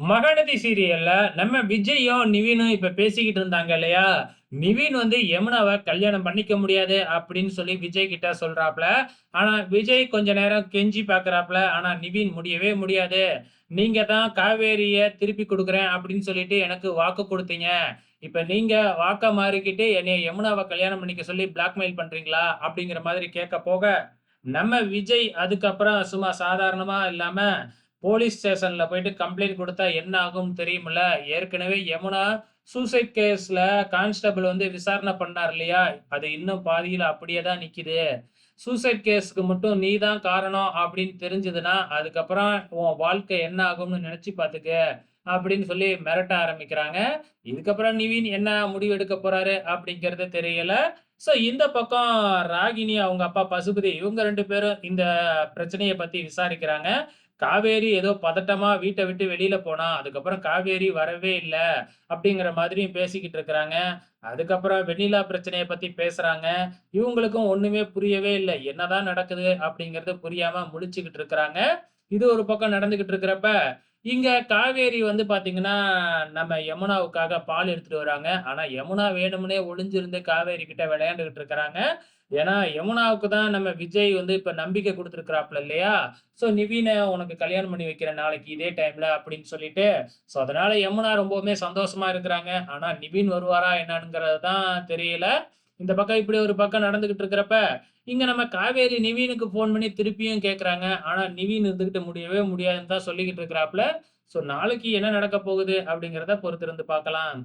மகாநதி சீரியல்ல நம்ம விஜயும், நிவினும் இப்ப பேசிக்கிட்டு இருந்தாங்க இல்லையா? நிவின் வந்து யமுனாவை கல்யாணம் பண்ணிக்க முடியாது அப்படின்னு சொல்லி விஜய் கிட்ட சொல்றாப்ல. ஆனா விஜய் கொஞ்ச நேரம் கெஞ்சி பாக்குறாப்ல ஆனா நிவின் முடியவே முடியாது. நீங்க தான் காவேரிய திருப்பி கொடுக்குறேன் அப்படின்னு சொல்லிட்டு எனக்கு வாக்கு கொடுத்தீங்க இப்ப நீங்க வாக்க மாறிக்கிட்டு என்னைய யமுனாவை கல்யாணம் பண்ணிக்க சொல்லி பிளாக்மெயில் பண்றீங்களா? அப்படிங்கிற மாதிரி கேட்க போக, நம்ம விஜய் அதுக்கப்புறம் சும்மா சாதாரணமா இல்லாம போலீஸ் ஸ்டேஷன்ல போயிட்டு கம்ப்ளைண்ட் கொடுத்தா என்ன ஆகும்னு தெரியுமில்ல ஏற்கனவே யமுனா சூசைட் கேஸ்ல கான்ஸ்டபிள் வந்து விசாரணை பண்ணார் இல்லையா? அது இன்னும் பாதியில அப்படியே தான் நிக்குது. சூசைட் கேஸ்க்கு மட்டும் நீ தான் காரணம் அப்படின்னு தெரிஞ்சதுன்னா, அதுக்கப்புறம் உன் வாழ்க்கை என்ன ஆகும்னு நினைச்சு பாத்துக்க. அப்படின்னு சொல்லி மிரட்ட ஆரம்பிக்கிறாங்க. இதுக்கப்புறம் நிவின் என்ன முடிவு எடுக்க போறாரு அப்படிங்கிறது தெரியல. ஸோ இந்த பக்கம் ராகினி, அவங்க அப்பா பசுபதி இவங்க ரெண்டு பேரும் இந்த பிரச்சனையை பத்தி விசாரிக்கிறாங்க. காவேரி ஏதோ பதட்டமா வீட்டை விட்டு வெளியில போனா. அதுக்கப்புறம் காவேரி வரவே இல்லை அப்படிங்கிற மாதிரியும் பேசிக்கிட்டு இருக்கிறாங்க. அதுக்கப்புறம் வெண்ணிலா பிரச்சனையை பத்தி பேசுறாங்க. இவங்களுக்கும் ஒண்ணுமே புரியவே இல்லை என்னதான் நடக்குது அப்படிங்கிறது புரியாம முடிச்சுக்கிட்டு இருக்கிறாங்க. இது ஒரு பக்கம் நடந்துகிட்டு இருக்கிறப்ப, இங்க காவேரி வந்து பாத்தீங்கன்னா, நம்ம யமுனாவுக்காக பால் எடுத்துட்டு வராங்க. ஆனா யமுனா வேணும்னே ஒளிஞ்சிருந்து காவேரி கிட்ட விளையாண்டுகிட்டு இருக்கிறாங்க. ஏன்னா யமுனாவுக்கு தான் நம்ம விஜய் வந்து இப்ப நம்பிக்கை கொடுத்துருக்குறாப்புல இல்லையா? ஸோ நிவின உனக்கு கல்யாணம் பண்ணி வைக்கிற நாளைக்கு இதே டைம்ல அப்படின்னு சொல்லிட்டு, ஸோ அதனால யமுனா ரொம்பவுமே சந்தோஷமா இருக்கிறாங்க. ஆனா நிவின் வருவாரா என்னங்கிறது தான் தெரியல. இந்த பக்கம் இப்படி ஒரு பக்கம் நடந்துகிட்டு இருக்கிறப்ப, இங்க நம்ம காவேரி நிவினுக்கு போன் பண்ணி திருப்பியும் கேட்கறாங்க. ஆனா நிவின் இருந்துகிட்டு முடியவே முடியாதுன்னு தான் சொல்லிக்கிட்டு இருக்கிறாப்ல. ஸோ நாளைக்கு என்ன நடக்க போகுது அப்படிங்கிறத பொறுத்திருந்து பார்க்கலாம்.